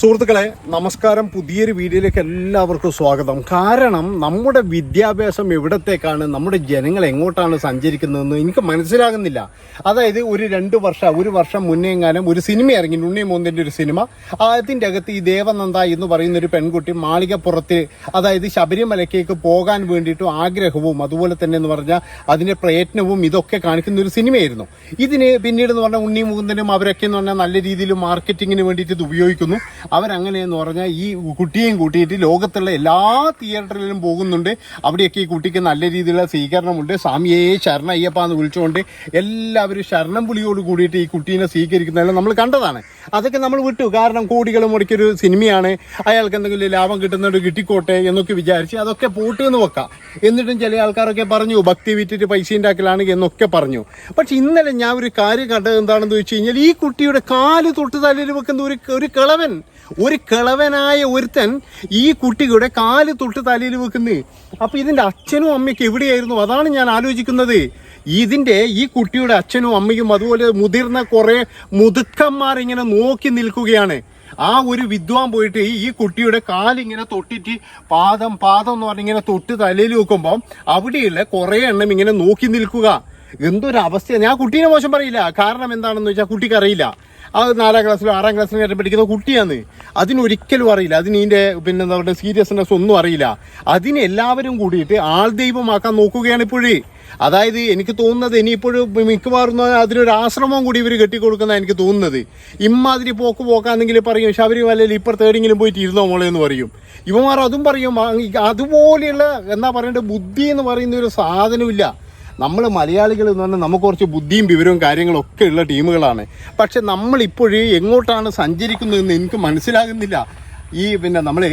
സുഹൃത്തുക്കളെ നമസ്കാരം. പുതിയൊരു വീഡിയോയിലേക്ക് എല്ലാവർക്കും സ്വാഗതം. കാരണം നമ്മുടെ വിദ്യാഭ്യാസം എവിടത്തേക്കാണ് നമ്മുടെ ജനങ്ങൾ എങ്ങോട്ടാണ് സഞ്ചരിക്കുന്നതെന്ന് എനിക്ക് മനസ്സിലാകുന്നില്ല. അതായത് ഒരു രണ്ട് വർഷം ഒരു വർഷം മുന്നേ എങ്ങാനും ഒരു സിനിമ ഇറങ്ങി ഉണ്ണി മോന്തിന്റെ ഒരു സിനിമ. അതിന്റെ അകത്ത് ഈ ദേവനന്ദ എന്ന് പറയുന്ന ഒരു പെൺകുട്ടി മാളികപ്പുറത്ത് അതായത് ശബരിമലയ്ക്കേക്ക് പോകാൻ വേണ്ടിയിട്ടും ആഗ്രഹവും അതുപോലെ തന്നെ എന്ന് പറഞ്ഞാൽ അതിന്റെ പ്രയത്നവും ഇതൊക്കെ കാണിക്കുന്ന ഒരു സിനിമയായിരുന്നു. ഇതിന് പിന്നീട് എന്ന് പറഞ്ഞാൽ ഉണ്ണി മുകുന്ദനും അവരൊക്കെ എന്ന് പറഞ്ഞാൽ നല്ല രീതിയിൽ മാർക്കറ്റിങ്ങിന് വേണ്ടിയിട്ട് ഇത് ഉപയോഗിക്കുന്നു. അവരങ്ങനെയെന്ന് പറഞ്ഞാൽ ഈ കുട്ടിയെയും കൂട്ടിയിട്ട് ലോകത്തുള്ള എല്ലാ തിയേറ്ററിലും പോകുന്നുണ്ട്. അവിടെയൊക്കെ ഈ കുട്ടിക്ക് നല്ല രീതിയിലുള്ള സ്വീകരണമുണ്ട്. സ്വാമിയെ ശരണ അയ്യപ്പ എന്ന് വിളിച്ചുകൊണ്ട് എല്ലാവരും ശരണം പുളിയോട് കൂടിയിട്ട് ഈ കുട്ടീനെ സ്വീകരിക്കുന്നതെല്ലാം നമ്മൾ കണ്ടതാണ്. അതൊക്കെ നമ്മൾ വിട്ടു. കാരണം കോടികൾ മുടക്കിയൊരു സിനിമയാണ്. അയാൾക്ക് എന്തെങ്കിലും ലാഭം കിട്ടുന്നുണ്ട് കിട്ടിക്കോട്ടെ എന്നൊക്കെ വിചാരിച്ച് അതൊക്കെ പോട്ട് എന്ന് വെക്കാം. എന്നിട്ടും ചില ആൾക്കാരൊക്കെ പറഞ്ഞു ഭക്തി വിറ്റിട്ട് പൈസ ഉണ്ടാക്കലാണ് എന്നൊക്കെ പറഞ്ഞു. പക്ഷെ ഇന്നലെ ഞാൻ ഒരു കാര്യം കണ്ടത് എന്താണെന്ന് വെച്ച് കഴിഞ്ഞാൽ ഈ കുട്ടിയുടെ കാൽ തൊട്ട് തലയിൽ വെക്കുന്ന ഒരു ഒരു കിളവൻ ഒരു കിളവനായ ഒരുത്തൻ ഈ കുട്ടിയുടെ കാൽ തൊട്ട് തലയിൽ വെക്കുന്നത് അപ്പൊ ഇതിന്റെ അച്ഛനും അമ്മയ്ക്ക് എവിടെയായിരുന്നു? അതാണ് ഞാൻ ആലോചിക്കുന്നത്. ഇതിന്റെ ഈ കുട്ടിയുടെ അച്ഛനും അമ്മയും അതുപോലെ മുതിർന്ന കുറെ മുതുക്കന്മാർ ഇങ്ങനെ നോക്കി നിൽക്കുകയാണ്. ആ ഒരു വിദ്വാൻ പോയിട്ട് ഈ കുട്ടിയുടെ കാലിങ്ങനെ തൊട്ടിട്ട് പാദം പാദം എന്ന് പറഞ്ഞിങ്ങനെ തൊട്ട് തലയിൽ വെക്കുമ്പോൾ അവിടെയുള്ള കുറെ എണ്ണം ഇങ്ങനെ നോക്കി നിൽക്കുക. എന്തൊരു അവസ്ഥയാണ് ഞാൻ കുട്ടീനെ മോശം പറയില്ല. കാരണം എന്താണെന്ന് വെച്ചാൽ കുട്ടിക്ക് അറിയില്ല. അത് നാലാം ക്ലാസ്സിലോ ആറാം ക്ലാസ്സിലോ ആയിട്ട് പഠിക്കുന്ന കുട്ടിയാണ്. അതിനൊരിക്കലും അറിയില്ല. അതിന് ഇതിന്റെ പിന്നെ എന്താ പറയുക സീരിയസ്നെസ് ഒന്നും അറിയില്ല. അതിന് എല്ലാവരും കൂടിയിട്ട് ആൾ ദൈവമാക്കാൻ നോക്കുകയാണ് ഇപ്പോഴേ. അതായത് എനിക്ക് തോന്നുന്നത് ഇനിയിപ്പോഴും മിക്കവാറും അതിനൊരു ആശ്രമം കൂടി ഇവർ കെട്ടിക്കൊടുക്കുന്ന എനിക്ക് തോന്നുന്നത്. ഇമ്മാതിരി പോക്ക് പോക്കാന്നെങ്കിലും പറയും ശബരിമലയിൽ ഇപ്പുറത്ത് എവിടെയെങ്കിലും പോയിട്ട് ഇരുന്നോ മോളെ എന്ന് പറയും. ഇവന്മാർ അതും പറയും അതുപോലെയുള്ള എന്താ പറയേണ്ടത് ബുദ്ധി എന്ന് പറയുന്ന ഒരു സാധനമില്ല നമ്മൾ മലയാളികൾ എന്ന് പറഞ്ഞാൽ നമുക്ക് കുറച്ച് ബുദ്ധിയും വിവരവും കാര്യങ്ങളും ഒക്കെ ഉള്ള ടീമുകളാണ്. പക്ഷെ നമ്മൾ ഇപ്പോഴും എങ്ങോട്ടാണ് സഞ്ചരിക്കുന്നതെന്ന് എനിക്ക് മനസ്സിലാകുന്നില്ല. ഈ പിന്നെ നമ്മൾ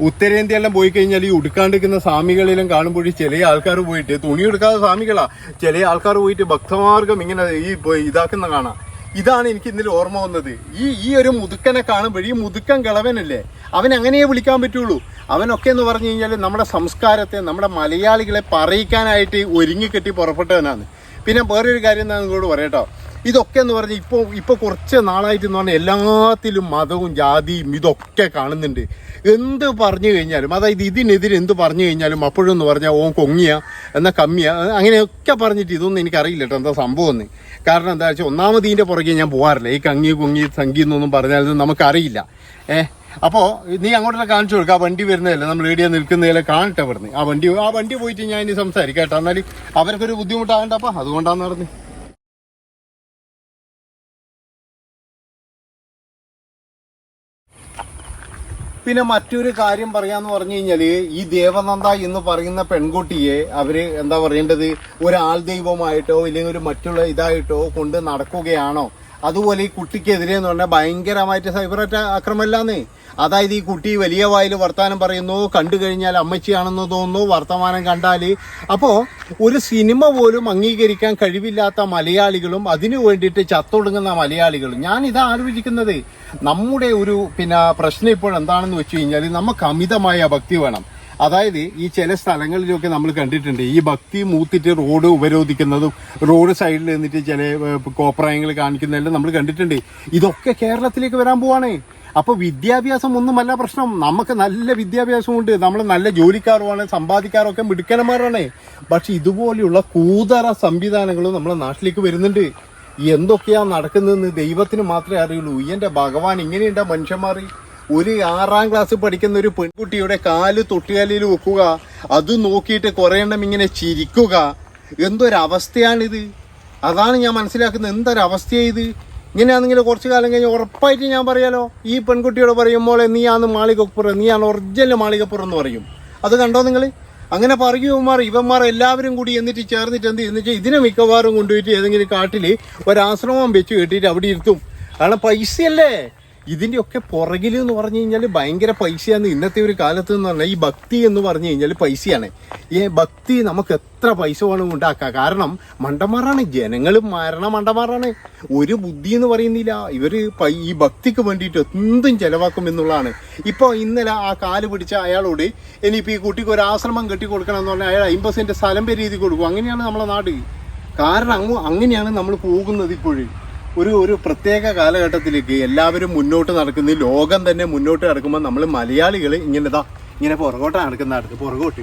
ഉത്തരേന്ത്യയെല്ലാം പോയി കഴിഞ്ഞാൽ ഈ ഉടുക്കാണ്ടിരിക്കുന്ന സ്വാമികളിലും കാണുമ്പോൾ ചില ആൾക്കാർ പോയിട്ട് തുണി എടുക്കാതെ സ്വാമികളാ. ചില ആൾക്കാർ പോയിട്ട് ഭക്തമാർഗം ഇങ്ങനെ ഈ ഇതാക്കുന്ന കാണാം. ഇതാണ് എനിക്ക് ഇന്നലെ ഓർമ്മ വന്നത്. ഈ ഈ ഒരു മുതുക്കനെ കാണുമ്പോൾ ഈ മുതുക്കൻ കിളവനല്ലേ? അവൻ അങ്ങനെയേ വിളിക്കാൻ പറ്റുള്ളൂ. അവനൊക്കെ എന്ന് പറഞ്ഞു കഴിഞ്ഞാൽ നമ്മുടെ സംസ്കാരത്തെ നമ്മുടെ മലയാളികളെ പറയിക്കാനായിട്ട് ഒരുങ്ങിക്കെട്ടി പുറപ്പെട്ടവനാണ്. പിന്നെ വേറൊരു കാര്യം എന്താ നിങ്ങളോട് പറയട്ടോ ഇതൊക്കെ എന്ന് പറഞ്ഞാൽ ഇപ്പോൾ ഇപ്പോൾ കുറച്ച് നാളായിട്ട് എന്ന് പറഞ്ഞാൽ എല്ലാത്തിലും മതവും ജാതിയും ഇതൊക്കെ കാണുന്നുണ്ട്. എന്ത് പറഞ്ഞു കഴിഞ്ഞാലും അതായത് ഇതിനെതിരെ എന്ത് പറഞ്ഞു കഴിഞ്ഞാലും അപ്പോഴും എന്ന് പറഞ്ഞാൽ ഓൻ കൊങ്ങിയ എന്നാൽ കമ്മിയ അങ്ങനെയൊക്കെ പറഞ്ഞിട്ട് ഇതൊന്നും എനിക്കറിയില്ല കേട്ടോ എന്താ സംഭവം എന്ന്. കാരണം എന്താ വെച്ചാൽ ഒന്നാമത് ഇതിന്റെ പുറകെ ഞാൻ പോകാറില്ല ഈ കങ്ങി കൊങ്ങി സംഗീതം എന്നൊന്നും നമുക്കറിയില്ല. ഏഹ്? അപ്പോൾ നീ അങ്ങോട്ടൊക്കെ കാണിച്ചു കൊടുക്കുക ആ വണ്ടി വരുന്നതല്ലേ? നമ്മൾ ഏടിയാ നിൽക്കുന്നതിലെ കാണട്ടെ പറഞ്ഞ് ആ വണ്ടി ആ വണ്ടി പോയിട്ട് ഞാൻ ഇനി സംസാരിക്കാം കേട്ടോ. എന്നാൽ അവർക്കൊരു ബുദ്ധിമുട്ടാകണ്ടപ്പോൾ അതുകൊണ്ടാണ് നടന്ന്. പിന്നെ മറ്റൊരു കാര്യം പറയാന്ന് പറഞ്ഞു കഴിഞ്ഞാൽ ഈ ദേവനന്ദ എന്ന് പറയുന്ന പെൺകുട്ടിയെ അവർ എന്താ പറയേണ്ടത്? ഒരാൾ ദൈവമായിട്ടോ ഇല്ലെങ്കിൽ ഒരു മറ്റുള്ള ഇതായിട്ടോ കൊണ്ട് നടക്കുകയാണോ? അതുപോലെ ഈ കുട്ടിക്കെതിരെ എന്ന് പറഞ്ഞാൽ ഭയങ്കരമായിട്ട് സൈബർ ആക്രമല്ലാന്നേ അതായത് ഈ കുട്ടി വലിയ വായിൽ വർത്തമാനം പറയുന്നു കണ്ടു കഴിഞ്ഞാൽ അമ്മച്ചിയാണെന്ന് തോന്നുന്നു വർത്തമാനം കണ്ടാൽ അപ്പോൾ ഒരു സിനിമ പോലും അംഗീകരിക്കാൻ കഴിവില്ലാത്ത മലയാളികളും അതിനു വേണ്ടിയിട്ട് ചത്തൊടുങ്ങുന്ന മലയാളികളും. ഞാൻ ഇത് ആലോചിക്കുന്നത്. നമ്മുടെ ഒരു പിന്നെ പ്രശ്നം ഇപ്പോൾ എന്താണെന്ന് വെച്ച് കഴിഞ്ഞാൽ നമുക്ക് അമിതമായ ഭക്തി വേണം. അതായത് ഈ ചില സ്ഥലങ്ങളിലൊക്കെ നമ്മൾ കണ്ടിട്ടുണ്ട് ഈ ഭക്തി മൂത്തിട്ട് റോഡ് ഉപരോധിക്കുന്നതും റോഡ് സൈഡിൽ നിന്നിട്ട് ചില കോപ്രായങ്ങൾ കാണിക്കുന്നതെല്ലാം നമ്മൾ കണ്ടിട്ടുണ്ട്. ഇതൊക്കെ കേരളത്തിലേക്ക് വരാൻ പോവാണ്. അപ്പോൾ വിദ്യാഭ്യാസം ഒന്നുമല്ല പ്രശ്നം. നമുക്ക് നല്ല വിദ്യാഭ്യാസമുണ്ട്. നമ്മൾ നല്ല ജോലിക്കാരുമാണ് സമ്പാദിക്കാറൊക്കെ മിടുക്കന്മാരാണ്. പക്ഷെ ഇതുപോലെയുള്ള കൂതറ സംവിധാനങ്ങളും നമ്മുടെ നാട്ടിലേക്ക് വരുന്നുണ്ട്. എന്തൊക്കെയാ നടക്കുന്നതെന്ന് ദൈവത്തിന് മാത്രമേ അറിയുള്ളൂ. എന്റെ ഭഗവാൻ ഇങ്ങനെയുണ്ടാ മനുഷ്യന്മാർ ഒരു ആറാം ക്ലാസ് പഠിക്കുന്ന ഒരു പെൺകുട്ടിയുടെ കാൽ തൊട്ടുകാലിൽ വെക്കുക. അത് നോക്കിയിട്ട് കുറേ എണ്ണം ഇങ്ങനെ ചിരിക്കുക. എന്തൊരവസ്ഥയാണിത്? അതാണ് ഞാൻ മനസ്സിലാക്കുന്നത്. എന്തൊരവസ്ഥയാണ് ഇത് ഇങ്ങനെയാണെങ്കിൽ കുറച്ച് കാലം കഴിഞ്ഞ് ഉറപ്പായിട്ട് ഞാൻ പറയാലോ ഈ പെൺകുട്ടിയോട് പറയുമ്പോൾ നീയാണ് മാളികപ്പുറം നീയാണ് ഒറിജിനൽ മാളികപ്പുറം എന്ന് പറയും. അത് കണ്ടോ നിങ്ങൾ അങ്ങനെ പറയുമാർ ഇവന്മാർ എല്ലാവരും കൂടി എന്നിട്ട് ചേർന്നിട്ട് എന്ത് ചെയ്യുന്നു വെച്ചാൽ ഇതിനെ മിക്കവാറും കൊണ്ടുപോയിട്ട് ഏതെങ്കിലും കാട്ടിൽ ഒരാശ്രമം വെച്ച് കെട്ടിയിട്ട് അവിടെ ഇരുത്തും. കാരണം പൈസയല്ലേ? ഇതിന്റെ ഒക്കെ പുറകിൽ എന്ന് പറഞ്ഞു കഴിഞ്ഞാൽ ഭയങ്കര പൈസയാണ് ഇന്നത്തെ ഒരു കാലത്ത് എന്ന് പറഞ്ഞാൽ ഈ ഭക്തി എന്ന് പറഞ്ഞു കഴിഞ്ഞാൽ പൈസയാണ്. ഈ ഭക്തി നമുക്ക് എത്ര പൈസ വേണം ഉണ്ടാക്കാം. കാരണം മണ്ടന്മാരാണ് ജനങ്ങൾ മരണ മണ്ടന്മാരാണ്. ഒരു ബുദ്ധി എന്ന് പറയുന്നില്ല. ഇവർ ഈ ഭക്തിക്ക് വേണ്ടിയിട്ട് എന്തും ചെലവാക്കും എന്നുള്ളതാണ്. ഇപ്പോൾ ഇന്നലെ ആ കാൽ പിടിച്ച അയാളോട് ഇനിയിപ്പോൾ ഈ കുട്ടിക്ക് ഒരു ആശ്രമം കെട്ടി കൊടുക്കണം എന്ന് പറഞ്ഞാൽ അയാൾ അമ്പത് സെന്റ് സ്ഥലം പേര് എഴുതി കൊടുക്കും. അങ്ങനെയാണ് നമ്മളെ നാട്. കാരണം അങ്ങനെയാണ് നമ്മൾ പോകുന്നത് ഇപ്പോഴും. ഒരു ഒരു പ്രത്യേക കാലഘട്ടത്തിലേക്ക് എല്ലാവരും മുന്നോട്ട് നടക്കുന്ന ലോകം തന്നെ മുന്നോട്ട് നടക്കുമ്പോൾ നമ്മൾ മലയാളികൾ ഇങ്ങനെ ഇതാ ഇങ്ങനെ പുറകോട്ടാണ് നടക്കുന്ന അടുത്ത് പുറകോട്ട്.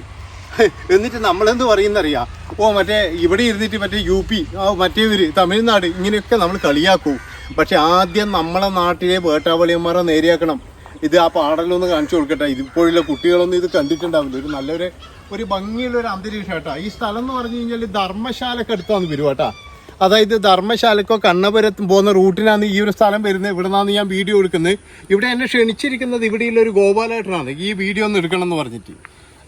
എന്നിട്ട് നമ്മളെന്ത് പറയുന്നറിയാം? ഓ മറ്റേ ഇവിടെ ഇരുന്നിട്ട് മറ്റേ യു പി ആ മറ്റേവര് തമിഴ്നാട് ഇങ്ങനെയൊക്കെ നമ്മൾ കളിയാക്കൂ. പക്ഷെ ആദ്യം നമ്മളെ നാട്ടിലെ വേട്ടാവളിയന്മാരെ നേരെയാക്കണം. ഇത് ആ പാടലൊന്ന് കാണിച്ചു കൊടുക്കട്ടെ. ഇതിപ്പോഴുള്ള കുട്ടികളൊന്നും ഇത് കണ്ടിട്ടുണ്ടാവില്ല. ഒരു നല്ലൊരു ഒരു ഭംഗിയുള്ള ഒരു അന്തരീക്ഷം കേട്ടോ ഈ സ്ഥലം എന്ന് പറഞ്ഞു കഴിഞ്ഞാൽ ധർമ്മശാലക്ക് വന്ന് വരുവാട്ടാ അതായത് ധർമ്മശാലക്കോ കണ്ണപുരത്തും പോകുന്ന റൂട്ടിനാണ് ഈ ഒരു സ്ഥലം വരുന്നത്. ഇവിടെ നിന്നാണ് ഞാൻ വീഡിയോ എടുക്കുന്നത്. ഇവിടെ എന്നെ ക്ഷണിച്ചിരിക്കുന്നത് ഇവിടെയുള്ള ഒരു ഗോപാലേട്ടനാണ്. ഈ വീഡിയോ ഒന്ന് എടുക്കണം എന്ന് പറഞ്ഞിട്ട്.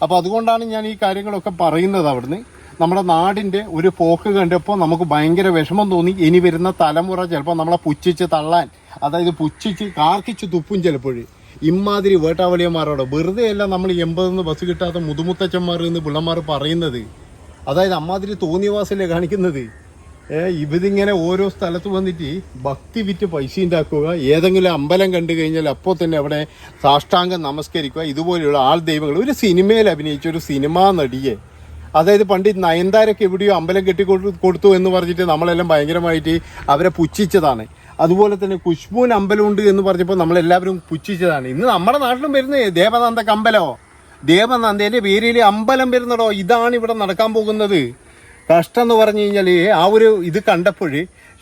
അപ്പോൾ അതുകൊണ്ടാണ് ഞാൻ ഈ കാര്യങ്ങളൊക്കെ പറയുന്നത് അവിടുന്ന്. നമ്മുടെ നാടിന്റെ ഒരു പോക്ക് കണ്ടപ്പോൾ നമുക്ക് ഭയങ്കര വിഷമം തോന്നി. ഇനി വരുന്ന തലമുറ ചിലപ്പോൾ നമ്മളെ പുച്ഛിച്ച് തള്ളാൻ അതായത് പുച്ഛിച്ച് കാർക്കിച്ച് തുപ്പും ചിലപ്പോൾ ഇമാതിരി വേട്ടാവളിയന്മാരോട്. വെറുതെ അല്ല നമ്മൾ എൺപതെന്ന് ബസ് കിട്ടാത്ത മുതുമുത്തച്ഛന്മാർ എന്ന് പിള്ളമാർ പറയുന്നത്. അതായത് അമ്മാതിരി തോന്നിയവാസല്ലേ കാണിക്കുന്നത്? ഇതിങ്ങനെ ഓരോ സ്ഥലത്ത് വന്നിട്ട് ഭക്തി വിറ്റ് പൈസ ഉണ്ടാക്കുക. ഏതെങ്കിലും അമ്പലം കണ്ടു കഴിഞ്ഞാൽ അപ്പോൾ തന്നെ അവിടെ സാഷ്ടാംഗം നമസ്കരിക്കുക. ഇതുപോലെയുള്ള ആൾ ദൈവങ്ങൾ. ഒരു സിനിമയിൽ അഭിനയിച്ച ഒരു സിനിമാ നടിയെ. അതായത് പണ്ട് നയൻതാരൊക്കെ എവിടെയോ അമ്പലം കെട്ടി കൊടുത്തു എന്ന് പറഞ്ഞിട്ട് നമ്മളെല്ലാം ഭയങ്കരമായിട്ട് അവരെ പുച്ഛിച്ചതാണ്. അതുപോലെ തന്നെ കുഷ്ബൂൻ അമ്പലമുണ്ട് എന്ന് പറഞ്ഞപ്പോൾ നമ്മളെല്ലാവരും പുച്ഛിച്ചതാണ്. ഇന്ന് നമ്മുടെ നാട്ടിലും വരുന്ന ദേവനന്ദക്ക് അമ്പലമോ ദേവനന്ദേന്റെ പേരിൽ അമ്പലം വരുന്നടോ? ഇതാണ് ഇവിടെ നടക്കാൻ പോകുന്നത്. കഷ്ടം എന്ന് പറഞ്ഞു കഴിഞ്ഞാൽ ആ ഒരു ഇത് കണ്ടപ്പോൾ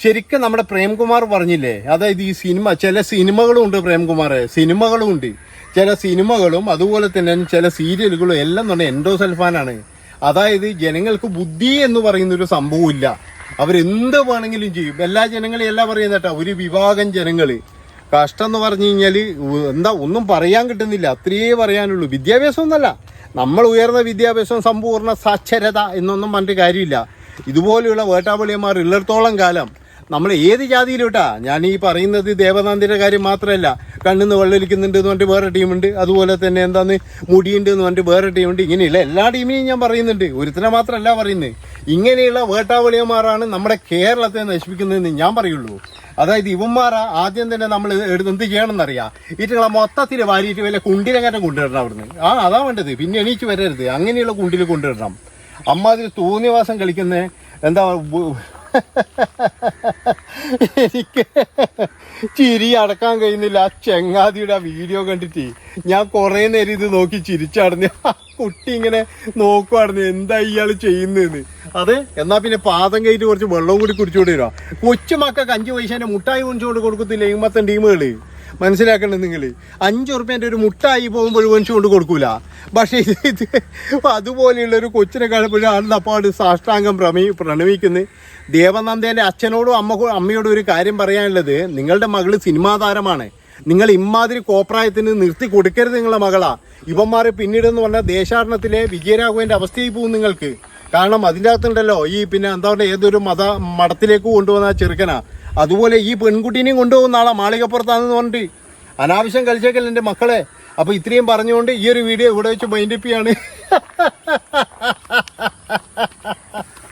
ശരിക്കും നമ്മുടെ പ്രേംകുമാർ പറഞ്ഞില്ലേ? അതായത് ഈ സിനിമ ചില സിനിമകളും ഉണ്ട് പ്രേംകുമാറെ സിനിമകളും ഉണ്ട്. ചില സിനിമകളും അതുപോലെ തന്നെ ചില സീരിയലുകളും എല്ലാം തന്നെ എൻഡോസൽഫാനാണ് അതായത് ജനങ്ങൾക്ക് ബുദ്ധി എന്ന് പറയുന്ന ഒരു സംഭവമില്ല അവരെന്ത് വേണമെങ്കിലും ചെയ്യും. എല്ലാ ജനങ്ങളും എല്ലാം പറയുന്ന ഒരു വിഭാഗം ജനങ്ങൾ കഷ്ടം എന്ന് പറഞ്ഞു കഴിഞ്ഞാൽ എന്താ ഒന്നും പറയാൻ കിട്ടുന്നില്ല. അത്രയേ പറയാനുള്ളൂ. വിദ്യാഭ്യാസം ഒന്നല്ല നമ്മൾ ഉയർന്ന വിദ്യാഭ്യാസം സമ്പൂർണ സാക്ഷരത എന്നൊന്നും പറഞ്ഞിട്ട് കാര്യമില്ല. ഇതുപോലെയുള്ള വേട്ടാവളിയന്മാർ ഉള്ളിടത്തോളം കാലം നമ്മൾ ഏത് ജാതിയിലോട്ടാ? ഞാൻ ഈ പറയുന്നത് ദേവനാന്തിന്റെ കാര്യം മാത്രമല്ല. കണ്ണിന്ന് വെള്ളൊലിക്കുന്നുണ്ട് എന്ന് പറഞ്ഞിട്ട് വേറെ ടീമുണ്ട്. അതുപോലെ തന്നെ എന്താന്ന് മുടിയുണ്ട് എന്ന് പറഞ്ഞിട്ട് വേറെ ടീമുണ്ട്. ഇങ്ങനെയുള്ള എല്ലാ ടീമിനെയും ഞാൻ പറയുന്നുണ്ട്. ഒരുത്തിനെ മാത്രമല്ല പറയുന്നത്. ഇങ്ങനെയുള്ള വേട്ടാവളിയന്മാരാണ് നമ്മുടെ കേരളത്തെ നശിപ്പിക്കുന്നതെന്ന് ഞാൻ പറയുള്ളൂ. അതായത് ഇവന്മാർ ആദ്യം തന്നെ നമ്മൾ എന്ത് ചെയ്യണം ചെയ്യണമെന്നറിയാം. ഈറ്റുങ്ങളെ മൊത്തത്തിൽ വാരിയിട്ട് വല്ല കുണ്ടിലങ്ങനെ കൊണ്ടുവരണം അവിടുന്ന്. ആ അതാ വേണ്ടത്. പിന്നെ എണീച്ച് വരരുത്. അങ്ങനെയുള്ള കുണ്ടിൽ കൊണ്ടുവരണം. അമ്മാതിരി തോന്നിയവാസം കളിക്കുന്ന എന്താ എനിക്ക് ചിരി അടക്കാൻ കഴിയുന്നില്ല. ആ ചെങ്ങാതിയുടെ വീഡിയോ കണ്ടിട്ട് ഞാൻ കുറെ നേരം ഇത് നോക്കി ചിരിച്ചടന്ന്. കുട്ടി ഇങ്ങനെ നോക്കുവായിരുന്നു എന്താ ഇയാൾ ചെയ്യുന്നതെന്ന് അതെ എന്നാ പിന്നെ പാദം കയറ്റി കുറച്ച് വെള്ളവും കൂടി കുടിച്ചുകൊണ്ട് വരാം. കൊച്ചുമക്കൾക്ക് അഞ്ചു മുട്ടായി കുടിച്ചുകൊണ്ട് കൊടുക്കത്തില്ല? ഇമ്മത്തൻ ടീമുകൾ. മനസ്സിലാക്കണം നിങ്ങൾ അഞ്ച് ഉറുപ്പ്യന്റെ ഒരു മുട്ടായി പോകുമ്പോൾ മേടിച്ചു കൊണ്ട് കൊടുക്കൂല. പക്ഷേ ഇത് അതുപോലെയുള്ള ഒരു കൊച്ചിനെ കാണുമ്പോഴും അപ്പാട് സാഷ്ടാംഗം പ്രമി പ്രണമിക്കുന്നു. ദേവനന്ദേന്റെ അച്ഛനോടും അമ്മ അമ്മയോടും ഒരു കാര്യം പറയാനുള്ളത് നിങ്ങളുടെ മകൾ സിനിമാ താരമാണ്. നിങ്ങൾ ഇമാതിരി കോപ്രായത്തിന് നിർത്തി കൊടുക്കരുത് നിങ്ങളുടെ മകളാ. ഇവന്മാർ പിന്നീട് എന്ന് പറഞ്ഞാൽ ദേശാടനത്തിലെ വിജയരാഘവന്റെ അവസ്ഥയിൽ പോകും നിങ്ങൾക്ക്. കാരണം അതിന്റെ അകത്തുണ്ടല്ലോ ഈ പിന്നെ എന്താ പറയുക ഏതൊരു മത മഠത്തിലേക്ക് കൊണ്ടുവന്ന ചെറുക്കനാ. അതുപോലെ ഈ പെൺകുട്ടീനെയും കൊണ്ടുപോകുന്ന ആളാ മാളികപ്പുറത്താണെന്ന് പറഞ്ഞിട്ട്. അനാവശ്യം കളിച്ചേക്കല്ല എന്റെ മക്കളെ. അപ്പോൾ ഇത്രയും പറഞ്ഞുകൊണ്ട് ഈ ഒരു വീഡിയോ ഇവിടെ വെച്ച് മൈൻഡിപ്പിയാണ്